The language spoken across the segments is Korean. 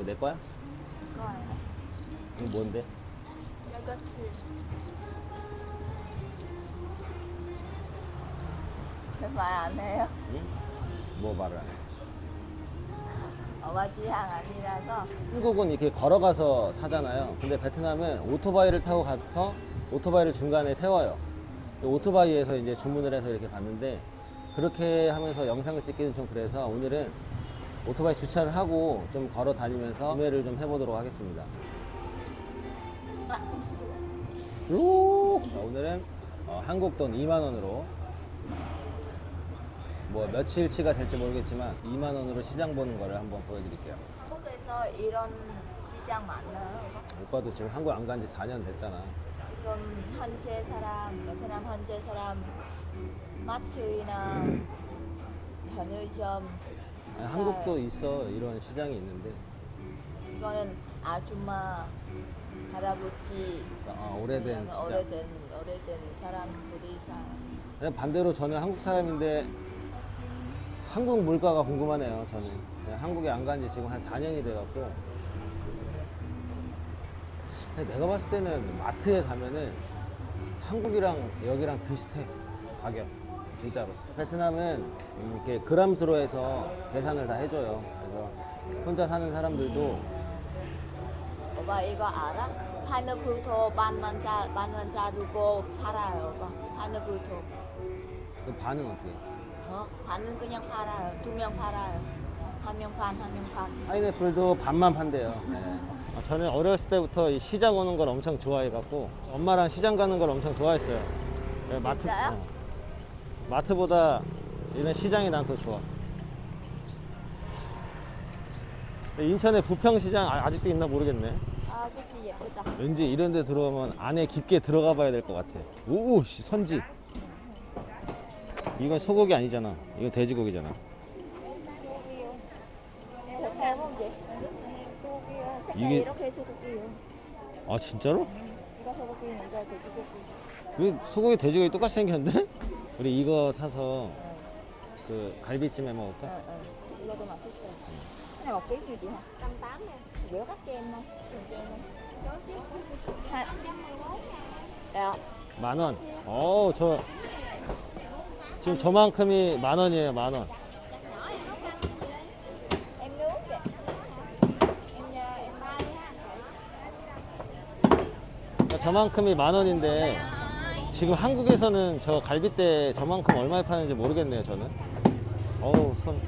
이거 내 거야? 거예요. 이거 뭔데? 요거트. 말안 해요. 응? 뭐 말을 안 해? 엄마 지향 아니라서 한국은 이렇게 걸어가서 사잖아요. 근데 베트남은 오토바이를 타고 가서 오토바이를 중간에 세워요. 이 오토바이에서 이제 주문을 해서 이렇게 받는데 그렇게 하면서 영상을 찍기는 좀 그래서 오늘은 오토바이 주차를 하고 좀 걸어 다니면서 구매를 좀 해보도록 하겠습니다. 요! 자, 오늘은 어, 한국 돈 2만 원으로 뭐 며칠치가 될지 모르겠지만 2만 원으로 시장 보는 거를 한번 보여드릴게요. 한국에서 이런 시장 많아요. 오빠도 지금 한국 안 간 지 4년 됐잖아. 지금 현재 사람, 베트남 현재 사람 마트나 편의점 아니, 한국도 있어 이런 시장이 있는데 이거는 아줌마, 할아버지 아, 오래된 시장. 오래된 오래된 사람들이 사. 그냥 반대로 저는 한국 사람인데 한국 물가가 궁금하네요. 저는 그냥 한국에 안 간 지 지금 한 4년이 돼갖고 근데 내가 봤을 때는 마트에 가면은 한국이랑 여기랑 비슷해 가격 진짜로 베트남은 음, 이렇게 그람수로 해서 계산을 다 해줘요. 그래서 혼자 사는 사람들도 오빠 이거 알아? 파누부토 반만 자 반만 자르고 팔아요, 오빠. 파누부토. 그 반은 어떻게? 어? 반은 그냥 팔아요. 두 명 팔아요. 한 명 반, 한 명 반. 파인애플도 반만 판대요. 네. 아, 저는 어렸을 때부터 이 시장 오는 걸 엄청 좋아해갖고 엄마랑 시장 가는 걸 엄청 좋아했어요. 네, 마트, 진짜요? 어. 마트보다 이런 시장이 난 더 좋아. 인천에 부평시장 아- 아직도 있나 모르겠네. 아, 그치 예쁘다. 왠지 이런 데 들어오면 안에 깊게 들어가 봐야 될 것 같아. 오, 씨, 선지. 이건 소고기 아니잖아. 이거 돼지고기잖아. 이게- 이렇게 소고기요. 아, 진짜로? 이거 소고기, 이거 돼지고기. 왜 소고기 돼지고기 똑같이 생겼는데? 우리 이거 사서 그 갈비찜 해 먹을까? 응, 응. 이거도 맛있어요. này một ký nhiêu chị hả? 180 nè. Biểu cắt cho em không? Hai. Dạ. 만 원. 어, 저 지금 저만큼이 만 원이에요, 만 원. Em nướng kìa. Em nhờ em bay 그러니까 저만큼이 만 원인데 지금 한국에서는 저 갈비대 저만큼 얼마에 파는지 모르겠네요, 저는. 어우, 손.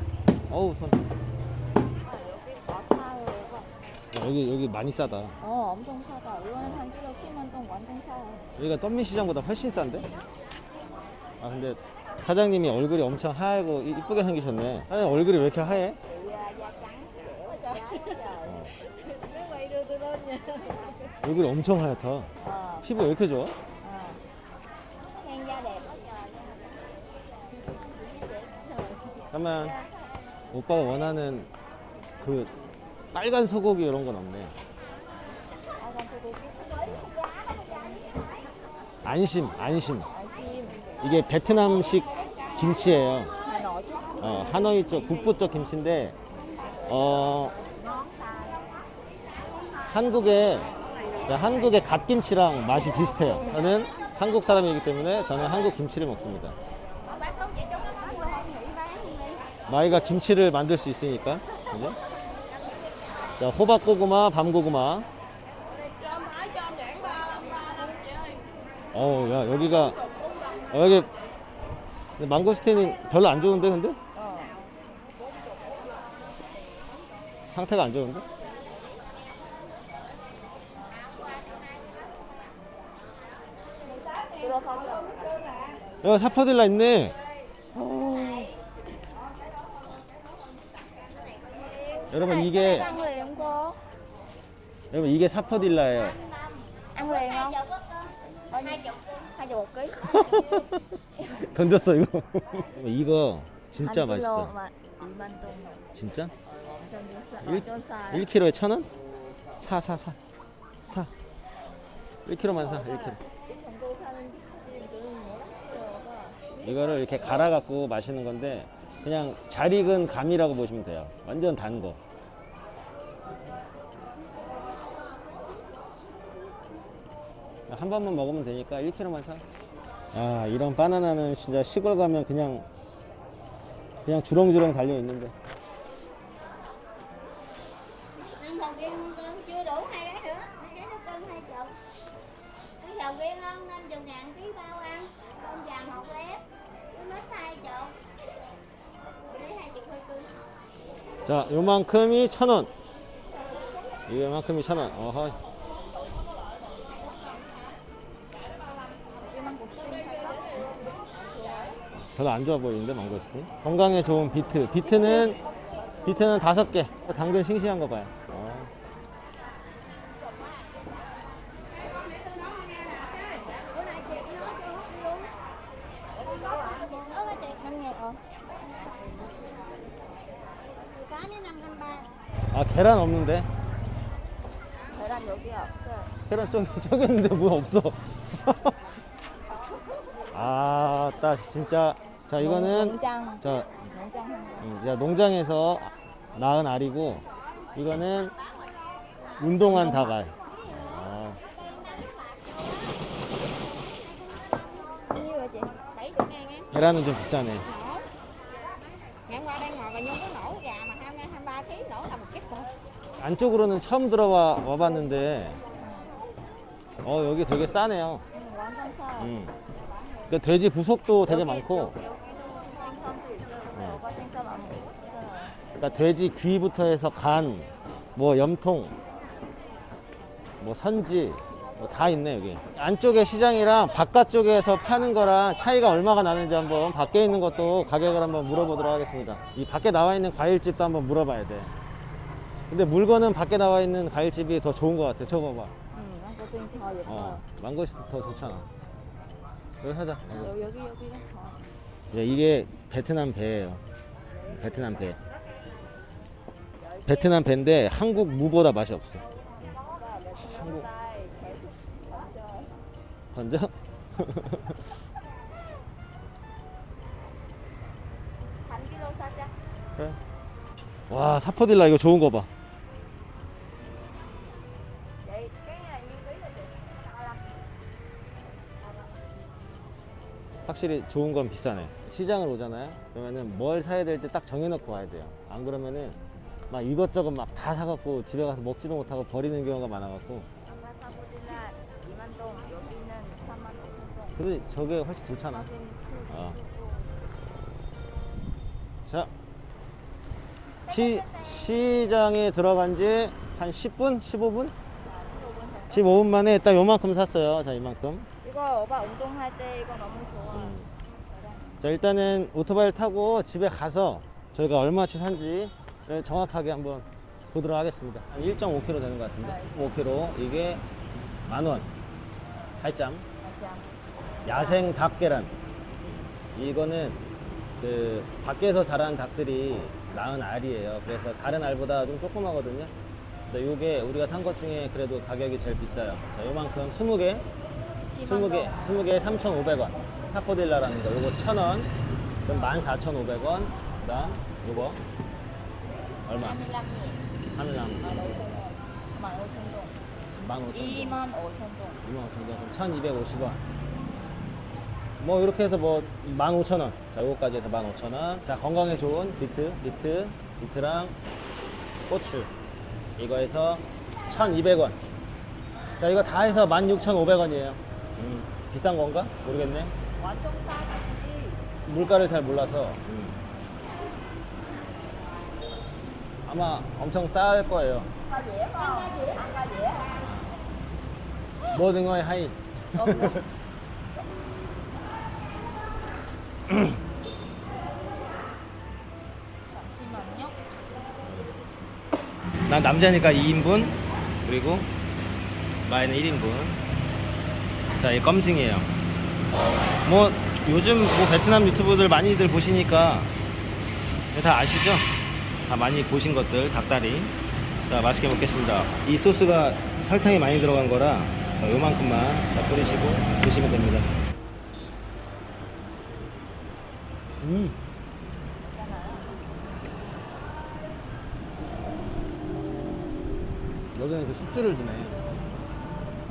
어우, 손. 여기. 여기 여기 많이 싸다. 어, 엄청 싸다. 이거는 한 킬로 10만 동 완전 싸요. 여기가 덤민 시장보다 훨씬 싼데? 아, 근데 사장님이 얼굴이 엄청 하얗고 이- 이쁘게 생기셨네. 사장님 얼굴이 왜 이렇게 하얘? 얼굴이 엄청 하얗다. 피부 왜 이렇게 좋아? 잠깐만 오빠가 원하는 그 빨간 소고기 이런 건 없네 안심 안심. 이게 베트남식 김치예요. 어, 하노이 쪽 북부 쪽 김치인데 어 한국의 한국의 갓김치랑 맛이 비슷해요 저는 한국 사람이기 때문에 저는 한국 김치를 먹습니다 마이가 김치를 만들 수 있으니까 그죠? 자 호박고구마 밤고구마 어우 야 여기가 어, 여기 망고스틴이 별로 안 좋은데 근데. 상태가 안 좋은데. 야 사파딜라 있네 여러분 이게 Ăn liền không cô? 여러분 이게 사퍼딜라예요 Ăn liền không? Bao nhiêu? Hai chục một ký. 던졌어 이거 이거 진짜 맛있어 만- 2만 동. 진짜? 완전 비싸. 일- 완전 싸요. 1kg에 천 원? 사 사 사 사 1kg만 사 1kg 이 정도 사는 집들은 뭐라고? 이거를 이렇게 갈아 갖고 마시는 건데 그냥 잘 익은 감이라고 보시면 돼요. 완전 단 거. 한 번만 먹으면 되니까 1kg만 사. 아, 이런 바나나는 진짜 시골 가면 그냥 그냥 주렁주렁 달려 있는데. Anh đầu kia ngon cơm chưa đủ hai cái nữa, hai cái nó cân hai chục. Anh đầu kia ngon 50 ngàn ký bao ăn, con vàng hột lép, con mít hai chục. 자, 요만큼이 천 원. 이만큼이 천 원. 어허. 별로 안 좋아 보이는데 망고스틴. 건강에 좋은 비트. 비트는 비트는 다섯 개. 당근 싱싱한 거 봐요. 아 계란 없는데? 계란 여기 없어 계란 저기 저기 있는데 뭐 없어. 아, 딱 진짜. 자 이거는 농장 자 농장 한. 음, 야, 농장에서 낳은 알이고 이거는 운동한 닭알. 아, Bao nhiêu rồi chị? 70 ngàn em 계란은 좀 비싸네. 안쪽으로는 처음 들어와 와봤는데 어 여기 되게 싸네요. 응, 완전 싸 음. 그 돼지 부속도 되게 많고 여기, 여기는 생선도 있어요 어. 생선 안? 그러니까 돼지 귀부터 해서 간, 뭐 염통, 뭐 선지 뭐 다 있네 여기. 안쪽에 시장이랑 바깥쪽에서 파는 거랑 차이가 얼마가 나는지 한번 밖에 있는 것도 가격을 한번 물어보도록 하겠습니다. 이 밖에 나와 있는 과일집도 한번 물어봐야 돼. 근데 물건은 밖에 나와 있는 과일집이 더 좋은 것 같아. 저거 봐. 응, 망고스틴 더 예뻐 어, 망고스 더 좋잖아. 여기 하자. 망고스틴. 여기 여기 여기가 더 예, 이게 베트남 배예요. 베트남 배. 베트남 배인데 한국 무보다 맛이 없어. 한국 던져 건져? 반 킬로 사자 그래. 와 사포딜라 이거 좋은 거 봐. 확실히 좋은 건 비싸네. 시장을 오잖아요. 그러면은 뭘 사야 될 때 딱 정해놓고 와야 돼요. 안 그러면은 막 이것저것 막 다 사갖고 집에 가서 먹지도 못하고 버리는 경우가 많아갖고. 엄마 사고딜라 2만 동 여기는 3만 5천 동 근데 저게 훨씬 좋잖아. 어. 자, 시, 시장에 들어간 지 한 10분? 15분? 15분 만에 딱 요만큼 샀어요. 자, 이만큼. 이거 오빠 운동할 때 이거 너무 좋아 음. 자, 일단은 오토바이를 타고 집에 가서 저희가 얼마치 산지 정확하게 한번 보도록 하겠습니다. 1.5kg 되는 것 같은데. 5kg. 이게 만 원. 8점. 맞아 야생 닭 계란. 이거는 그 밖에서 자란 닭들이 낳은 알이에요. 그래서 다른 알보다 좀 조그마거든요. 근데 이게 우리가 산 것 중에 그래도 가격이 제일 비싸요. 자, 요만큼 20개, 20개, 20개에 3,500원. 사포딜라라는 거. 요거 1,000원. 그럼 14,500원. 그다음 요거 얼마? 25개 하늘나무 15,000원 15,000동 15,000원. 2만 5천 2만 5천 원, 그럼 1,250원. 뭐 이렇게 해서 뭐 15,000원. 자, 요거까지 해서 15,000원. 자, 건강에 좋은 비트, 비트, 비트랑 고추. 이거 해서 1,200원. 자, 이거 다 해서 16,500원이에요. 음, 비싼 건가? 모르겠네. 완전 싸지 물가를 잘 몰라서. 음. 아마 엄청 쌀 거예요. hả? 모든 거에 하이. 잠시만요 난 남자니까 2인분 그리고 마이는 1인분 자, 이 껌싱이에요. 뭐 요즘 뭐 베트남 유튜브들 많이들 보시니까 다 아시죠? 다 많이 보신 것들 닭다리. 자 맛있게 먹겠습니다. 이 소스가 설탕이 많이 들어간 거라 자, 요만큼만 다 뿌리시고 드시면 됩니다. 음. 여기는 그 숙주를 주네.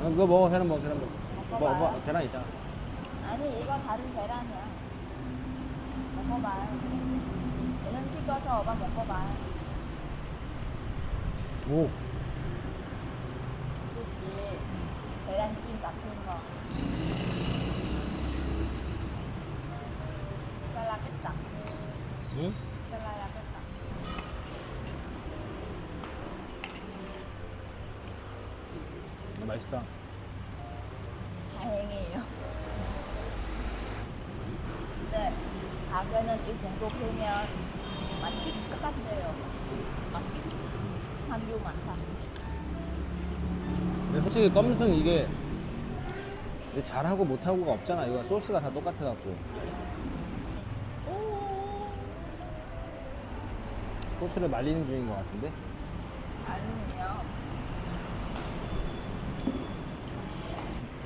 아, 그거 먹어, 계란 먹어, 계란 먹어. 뭐, 먹어봐요. 뭐 계란 있잖아. 아니 이거 다른 계란이야. 먹어봐요. 얘는 식어서 오빠 먹어봐요. 오. 그치? 계란찜 같은 거. 잘라겠다. 응? 잘라야겠다. 어, 맛있다. 다행이에요. 근데 가게는 이 정도 크면 맛집 같아요. 맛집 한류 많다. 근데 솔직히 껌승 이게 근데 잘하고 못하고가 없잖아. 이거 소스가 다 똑같아갖고. 고추를 말리는 중인 것 같은데? 아니에요.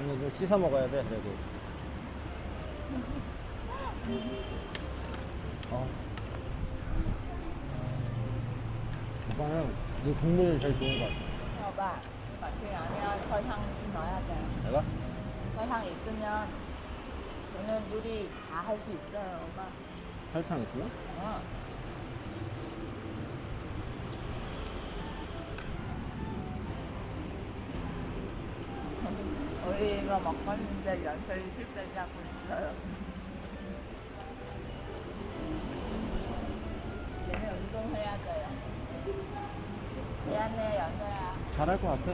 아니, 좀 씻어 먹어야 돼, 그래도. 어. 오빠는 이 국물이 제일 좋은 것 같아. 오빠, 맛이 나면 설탕 좀 넣어야 돼. 내가? 설탕 있으면 저는 요리 다 할 수 있어요, 오빠. 설탕 있으면? 어. 이거 먹었는데 연철이 실패하고 있어요. 얘는 운동해야 돼요. 미안해, 연서야. 잘할 것 같아.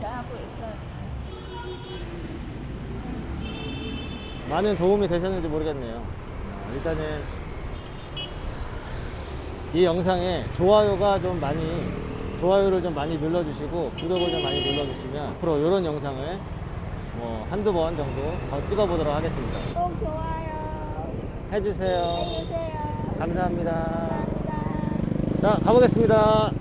잘하고 있어요. 많은 도움이 되셨는지 모르겠네요. 어, 일단은 이 영상에 좋아요가 좀 많이 좋아요를 좀 많이 눌러주시고 구독을 좀 많이 눌러주시면 앞으로 이런 영상을 뭐 한두 번 정도 더 찍어보도록 하겠습니다. 꼭 좋아요 해주세요. 해주세요 감사합니다. 감사합니다 자, 가보겠습니다.